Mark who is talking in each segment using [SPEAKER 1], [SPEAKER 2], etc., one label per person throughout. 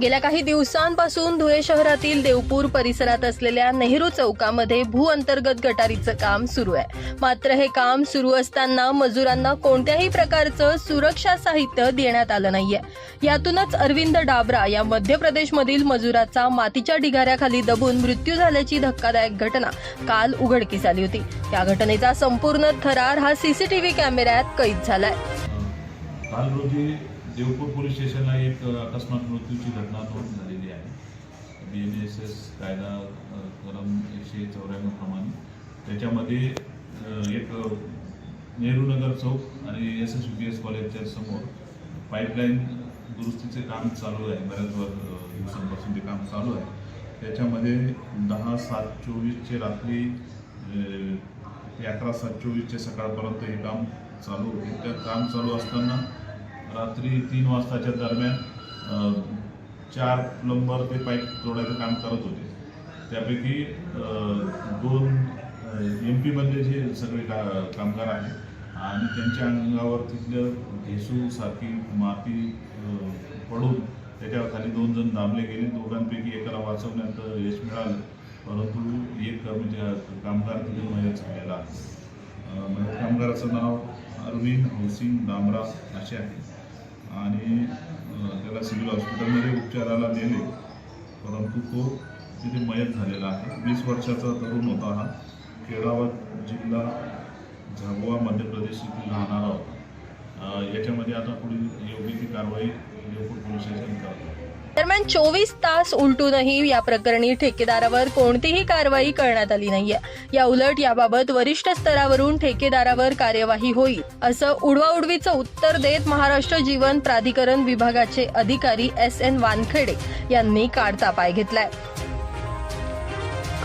[SPEAKER 1] गेल्या काही दिवसांपासून धुळे शहरातील देवपूर परिसरात असलेल्या नेहरू चौकामध्ये भूअंतर्गत गटारीचं काम सुरू आहे. मात्र हे काम सुरू असताना मजुरांना कोणत्याही प्रकारचं सुरक्षा साहित्य देण्यात आलं नाहीये. यातूनच अरविंद डाबरा या मध्य प्रदेशमधील मजुराचा मातीच्या ढिगाऱ्याखाली दबून मृत्यू झाल्याची धक्कादायक घटना काल उघडकीस आली होती. या घटनेचा संपूर्ण थरार हा सीसीटीव्ही कॅमेऱ्यात कैद झालाय.
[SPEAKER 2] काल रोजी देवपूर पोलीस स्टेशनला एक अकस्मात मृत्यूची घटना नोंद झालेली आहे. बी एन एस एस कायदा कलम एकशे चौऱ्याण्णव प्रमाणे. त्याच्यामध्ये एक नेहरूनगर चौक आणि एस एस बी एस कॉलेजच्या समोर पाईपलाईन दुरुस्तीचे काम चालू आहे. बऱ्याच वर दिवसांपासून ते काम चालू आहे. त्याच्यामध्ये दहा सात चोवीसचे रात्री ते अकरा सात चोवीसचे सकाळपर्यंत हे काम चालू होते. त्या काम चालू असताना रात्री तीन वाजताच्या दरम्यान चार प्लंबर ते पाईप जोडायचं काम करत होते. त्यापैकी दोन एम पीमधले जे सगळे का कामगार आहेत आणि त्यांच्या अंगावर तिथलं घेसू सारखी माती पडून त्याच्यावर खाली दोन जण दाबले गेले. दोघांपैकी एकाला वाचवण्यात यश मिळालं. परंतु एक म्हणजे कामगार तिथे मयत झालेला आहे. माझ्या कामगाराचं नाव अरविंद हौसिंग दामरा असे आहे. आणि त्याला सिव्हिल हॉस्पिटलमध्ये उपचाराला नेले. परंतु तो तिथे मयत झालेला आहे. वीस वर्षाचा तरुण होता हा. केळावत जिल्हा झाबुआ मध्य प्रदेश येथील राहणारा होता. याच्यामध्ये आता पुढील योग्य ती कारवाई देवपूर पोलीस स्टेशन करतात
[SPEAKER 1] दरम्यान चोवीस तास उलटूनही या प्रकरणी ठेकेदारावर कोणतीही कारवाई करण्यात आली नाहीये. या उलट याबाबत वरिष्ठ स्तरावरून ठेकेदारावर कार्यवाही होईल असं उडवाउडवीचं उत्तर देत महाराष्ट्र जीवन प्राधिकरण विभागाचे अधिकारी एस एन वानखेडे यांनी काढता पाय घेतलाय.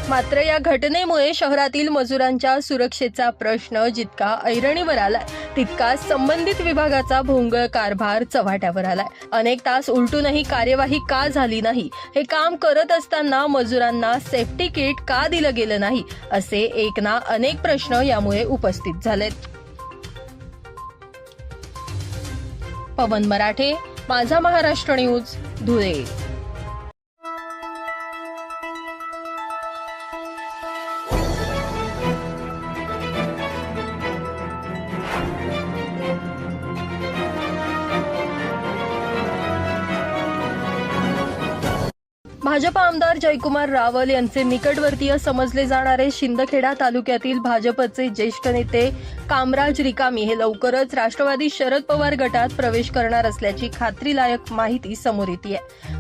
[SPEAKER 1] मात्र या घटनेमुळे शहरातील मजुरांच्या सुरक्षेचा प्रश्न जितका ऐरणीवर आलाय तितका संबंधित विभागाचा भोंगळ कारभार चव्हाट्यावर आलाय. अनेक तास उलटूनही कार्यवाही का झाली नाही? हे काम करत असताना मजुरांना सेफ्टी किट का दिलं गेलं नाही? असे एक ना अनेक प्रश्न यामुळे उपस्थित झालेत. पवन मराठे माझा महाराष्ट्र न्यूज धुळे. भाजप आमदार जयकुमार रावल यांचे निकटवर्तीय समजले जाणारे शिंदखेडा तालुक्यातील भाजपचे ज्येष्ठ नेते कामराज रिकामी हे लवकरच राष्ट्रवादी शरद पवार गटात प्रवेश करणार असल्याची खात्रीलायक माहिती समोर येते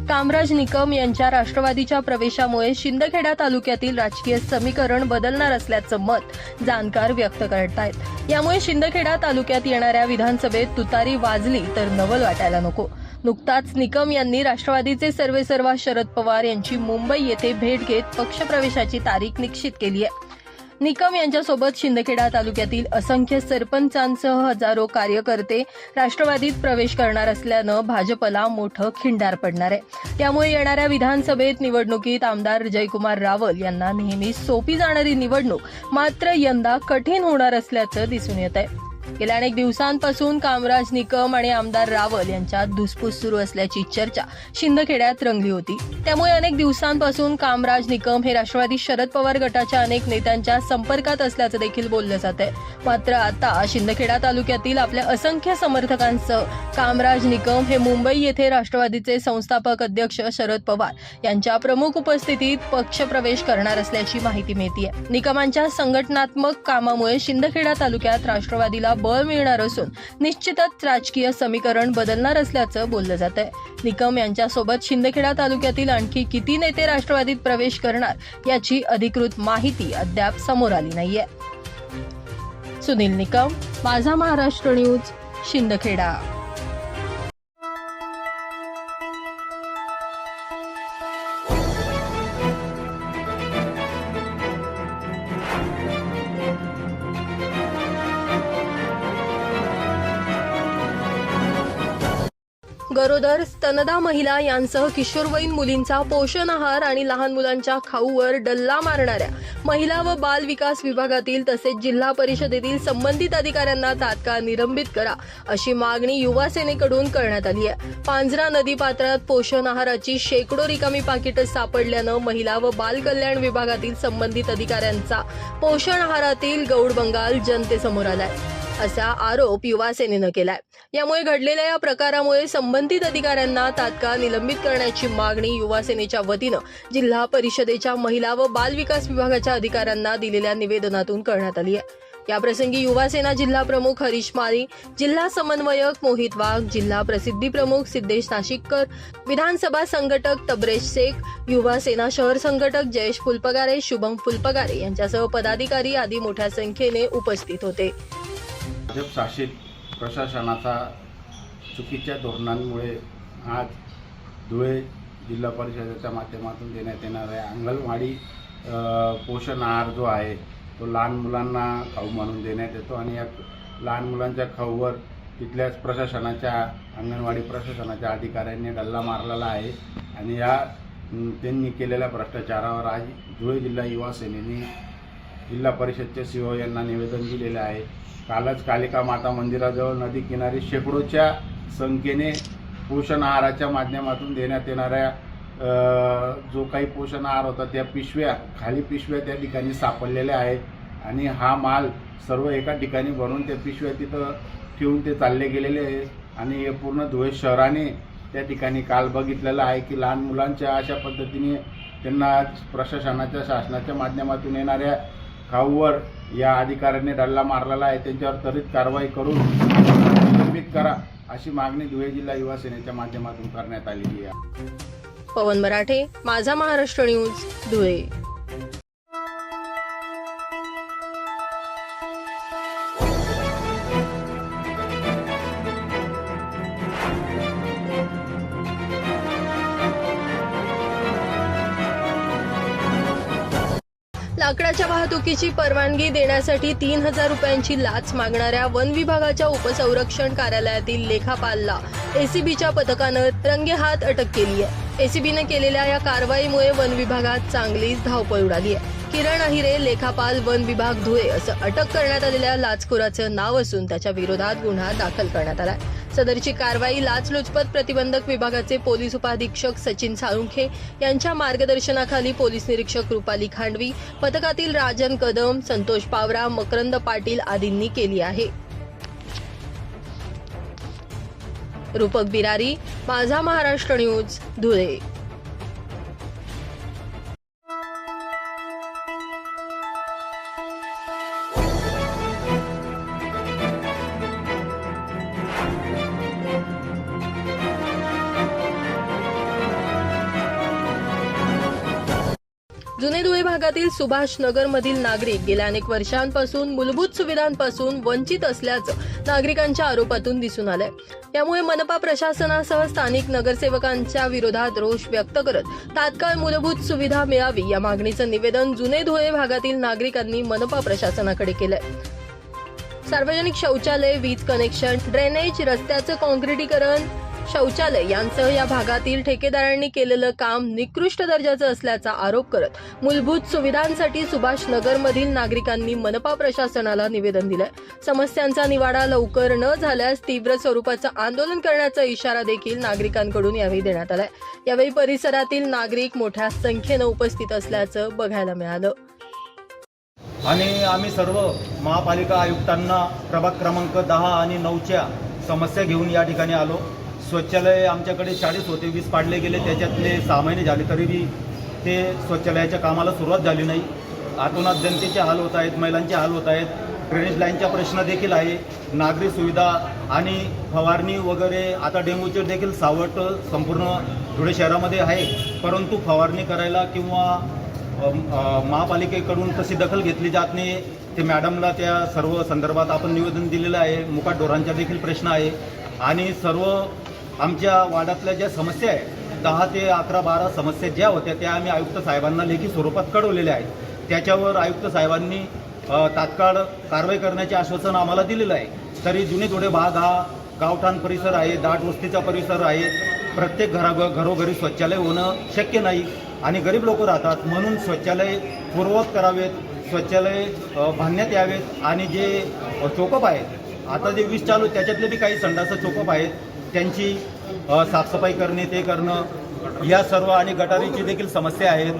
[SPEAKER 1] कामराज निकम यांच्या राष्ट्रवादीच्या प्रवेशामुळे शिंदखेडा तालुक्यातील राजकीय समीकरण बदलणार असल्याचं मत जाणकार व्यक्त करतायत. यामुळे शिंदखेडा तालुक्यात येणाऱ्या विधानसभेत तुतारी वाजली तर नवल वाटायला नको. नुकताच निकम यांनी राष्ट्रवादीचे सर्वेसर्वा शरद पवार यांची मुंबई येथे भेट घेत पक्षप्रवेशाची तारीख निश्चित केली आहे. निकम यांच्यासोबत शिंदखेडा तालुक्यातील असंख्य सरपंचांसह हजारो कार्यकर्ते राष्ट्रवादीत प्रवेश करणार असल्यानं भाजपला मोठं खिंडार पडणार आहे. त्यामुळे येणाऱ्या विधानसभेत निवडणुकीत आमदार जयकुमार रावल यांना नेहमी सोपी जाणारी निवडणूक मात्र यंदा कठीण होणार असल्याचं दिसून येत आहे. गेल्या अनेक दिवसांपासून कामराज निकम आणि आमदार रावल यांच्यात धुसफूस सुरू असल्याची चर्चा शिंदखेड्यात रंगली होती. त्यामुळे अनेक दिवसांपासून कामराज निकम हे राष्ट्रवादी शरद पवार गटाच्या अनेक नेत्यांच्या संपर्कात असल्याचं देखील बोललं जात आहे. मात्र आता शिंदखेडा तालुक्यातील आपल्या असंख्य समर्थकांसह कामराज निकम हे मुंबई येथे राष्ट्रवादीचे संस्थापक अध्यक्ष शरद पवार यांच्या प्रमुख उपस्थितीत पक्षप्रवेश करणार असल्याची माहिती मिळते निकमांच्या संघटनात्मक कामामुळे शिंदखेडा तालुक्यात राष्ट्रवादीला बळ मिळणार असून निश्चितच राजकीय समीकरण बदलणार असल्याचं बोललं जात आहे. निकम यांच्यासोबत शिंदखेडा तालुक्यातील आणखी किती नेते राष्ट्रवादीत प्रवेश करणार याची अधिकृत माहिती अद्याप समोर आली नाहीये. सुनील निकम माझा महाराष्ट्र न्यूज शिंदखेडा. गरोदर स्तनदा महिला यांसह किशोरवयीन मुलींचा पोषण आहार आणि लहान मुलांच्या खाऊवर डल्ला मारणाऱ्या महिला व बाल विकास विभागातील तसेच जिल्हा परिषदेतील संबंधित अधिकाऱ्यांना तात्काळ निलंबित करा अशी मागणी युवा सेनेकडून करण्यात आली आहे. पांझरा नदी पात्रात पोषण आहाराची शेकडो रिकामी पाकिटं सापडल्यानं महिला व बाल कल्याण विभागातील संबंधित अधिकाऱ्यांचा पोषण आहारातील गौड बंगाल जनतेसमोर आलाय. असा आरोप युवा सेनेनं केलाय. यामुळे घडलेल्या या प्रकारामुळे संबंधित अधिकाऱ्यांना तात्काळ निलंबित करण्याची मागणी युवा सेनेच्या वतीनं जिल्हा परिषदेच्या महिला व बाल विकास विभागाच्या अधिकाऱ्यांना दिलेल्या निवेदनातून करण्यात आली आहे. याप्रसंगी युवा सेना जिल्हा प्रमुख हरीश माळी जिल्हा समन्वयक मोहित वाघ जिल्हा प्रसिद्धी प्रमुख सिद्धेश नाशिककर विधानसभा संघटक तबरेश शेख युवा सेना शहर संघटक जयेश फुलपगारे शुभम फुलपगारे यांच्यासह पदाधिकारी आदी मोठ्या संख्येने उपस्थित होते.
[SPEAKER 3] भाजप शासित प्रशासनाचा चुकीच्या धोरणांमुळे आज धुळे जिल्हा परिषदेच्या माध्यमातून देण्यात येणाऱ्या अंगणवाडी पोषण आहार जो आहे तो लहान मुलांना खाऊ म्हणून देण्यात येतो आणि या लहान मुलांच्या खाऊवर तिथल्याच प्रशासनाच्या अंगणवाडी प्रशासनाच्या अधिकाऱ्यांनी डल्ला मारलेला आहे आणि या त्यांनी केलेल्या भ्रष्टाचारावर आज धुळे जिल्हा युवा सेनेने जिल्हा परिषदच्या सीओ यांना निवेदन दिलेले आहे. कालच कालिका माता मंदिराजवळ नदी किनारी शेकडोच्या संख्येने पोषण आहाराच्या माध्यमातून देण्यात येणाऱ्या जो काही पोषण आहार होता त्या पिशव्या खाली पिशव्या त्या ठिकाणी सापडलेल्या आहेत. आणि हा माल सर्व एका ठिकाणी भरून त्या पिशव्या तिथं ठेवून ते चालले गेलेले आहे. आणि हे पूर्ण धुळे शहराने त्या ठिकाणी काल बघितलेलं आहे की लहान मुलांच्या अशा पद्धतीने त्यांना प्रशासनाच्या शासनाच्या माध्यमातून येणाऱ्या खाऊवर या अधिकाऱ्यांनी डल्ला मारलेला आहे. त्यांच्यावर त्वरित कारवाई करून निलंबित करा अशी मागणी धुळे जिल्हा युवा सेनेच्या माध्यमातून करण्यात आलेली आहे.
[SPEAKER 1] पवन मराठे माझा महाराष्ट्र न्यूज धुळे. लाकडाच्या वाहतुकीची परवानगी देण्यासाठी तीन हजार रुपयांची लाच मागणाऱ्या वन विभागाच्या उपसंरक्षण कार्यालयातील लेखापालला एसीबीच्या पथकानं रंगेहात अटक केली आहे. एसीबीनं केलेल्या या कारवाईमुळे वन विभागात चांगलीच धावपळ उडाली आहे. किरण अहिरे लेखापाल वन विभाग धुळे असं अटक करण्यात आलेल्या लाचखोराचं नाव असून त्याच्या विरोधात गुन्हा दाखल करण्यात आलाय. सदरची कारवाई लाचलुचपत प्रतिबंधक विभागाचे पोलीस उपाधीक्षक सचिन साळुंखे यांच्या मार्गदर्शनाखाली पोलीस निरीक्षक रुपाली खांडवी पथकातील राजन कदम संतोष पावरा मकरंद पाटील आदींनी केली आहे. रूपक बिरारी माझा महाराष्ट्र न्यूज धुळे. जुने धुळे भागातील सुभाष नगर मधील नागरिक गेल्या अनेक वर्षांपासून मूलभूत सुविधांपासून वंचित असल्याचं नागरिकांच्या आरोपातून दिसून आलंय. यामुळे मनपा प्रशासनासह स्थानिक नगरसेवकांच्या विरोधात रोष व्यक्त करत तात्काळ मूलभूत सुविधा मिळावी या मागणीचं निवेदन जुने धुळे भागातील नागरिकांनी मनपा प्रशासनाकडे केलंय. सार्वजनिक शौचालय वीज कनेक्शन ड्रेनेज रस्त्याचं काँक्रिटीकरण शौचालय यांसह या भागातील ठेकेदारांनी केलेलं काम निकृष्ट दर्जाचं असल्याचा आरोप करत मूलभूत सुविधांसाठी सुभाष नगरमधील नागरिकांनी मनपा प्रशासनाला निवेदन दिलंय. समस्यांचा निवाडा लवकर न झाल्यास तीव्र स्वरूपाचं आंदोलन करण्याचा इशारा देखील नागरिकांकडून यावेळी देण्यात आलाय. यावेळी परिसरातील नागरिक मोठ्या संख्येनं उपस्थित असल्याचं बघायला मिळालं.
[SPEAKER 4] आणि आम्ही सर्व महापालिका आयुक्तांना प्रभाग क्रमांक दहा आणि नऊच्या समस्या घेऊन या ठिकाणी आलो. शौचालय आमच्याकडे चाळीस होते वीस पाडले गेले त्याच्यातले सहा महिने झाले तरीबी ते शौचालयाच्या कामाला सुरुवात झाली नाही. आतोनात जनतेचे हाल होत आहेत महिलांचे हाल होत आहेत ड्रेनेज लाईनचा प्रश्न देखील आहे नागरी सुविधा आणि फवारणी वगैरे आता डेंग्यूचे देखील सावट संपूर्ण धुळे शहरामध्ये आहे परंतु फवारणी करायला किंवा महापालिकेकडून तशी दखल घेतली जात नाही. ते मॅडमला त्या सर्व संदर्भात आपण निवेदन दिलेलं आहे मुकाट ढोरांचा देखील प्रश्न आहे. आणि सर्व आमच्या वार्डातल्या ज्या समस्या आहेत दहा ते अकरा बारा समस्या ज्या होत्या त्या आम्ही आयुक्त साहेबांना लेखी स्वरूपात कळवलेल्या आहेत. त्याच्यावर आयुक्त साहेबांनी तात्काळ कारवाई करण्याचे आश्वासन आम्हाला दिलेलं आहे. तरी जुने थोडे भाग हा गावठाण परिसर आहे दाट वस्तीचा परिसर आहे. प्रत्येक घरा घरोघरी शौचालय होणं शक्य नाही आणि गरीब लोक राहतात. म्हणून शौचालय पूर्ववत करावेत शौचालय बांधण्यात यावेत आणि जे चोकप आहेत आता जे वीज चालू त्याच्यातले बी काही संडासं चोकप आहेत त्यांची साफसफाई करणे ते करणं या सर्व आणि गटारीची देखील समस्या आहेत.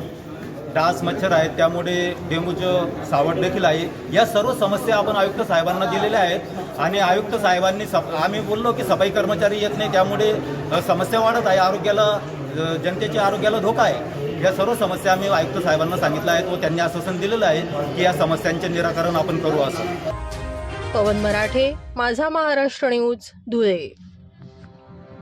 [SPEAKER 4] डास मच्छर आहेत त्यामुळे डेंगूचं सावट देखील आहे. या सर्व समस्या आपण आयुक्त साहेबांना दिलेल्या आहेत. आणि आयुक्त साहेबांनी सफ आम्ही बोललो की सफाई कर्मचारी येत नाही त्यामुळे समस्या वाढत आहे. आरोग्याला जनतेच्या आरोग्याला धोका आहे. या सर्व समस्या आम्ही आयुक्त साहेबांना सांगितलं आहेत व त्यांनी आश्वासन दिलेलं आहे की या समस्यांचे निराकरण आपण करू असं.
[SPEAKER 1] पवन मराठे माझा महाराष्ट्र न्यूज धुळे.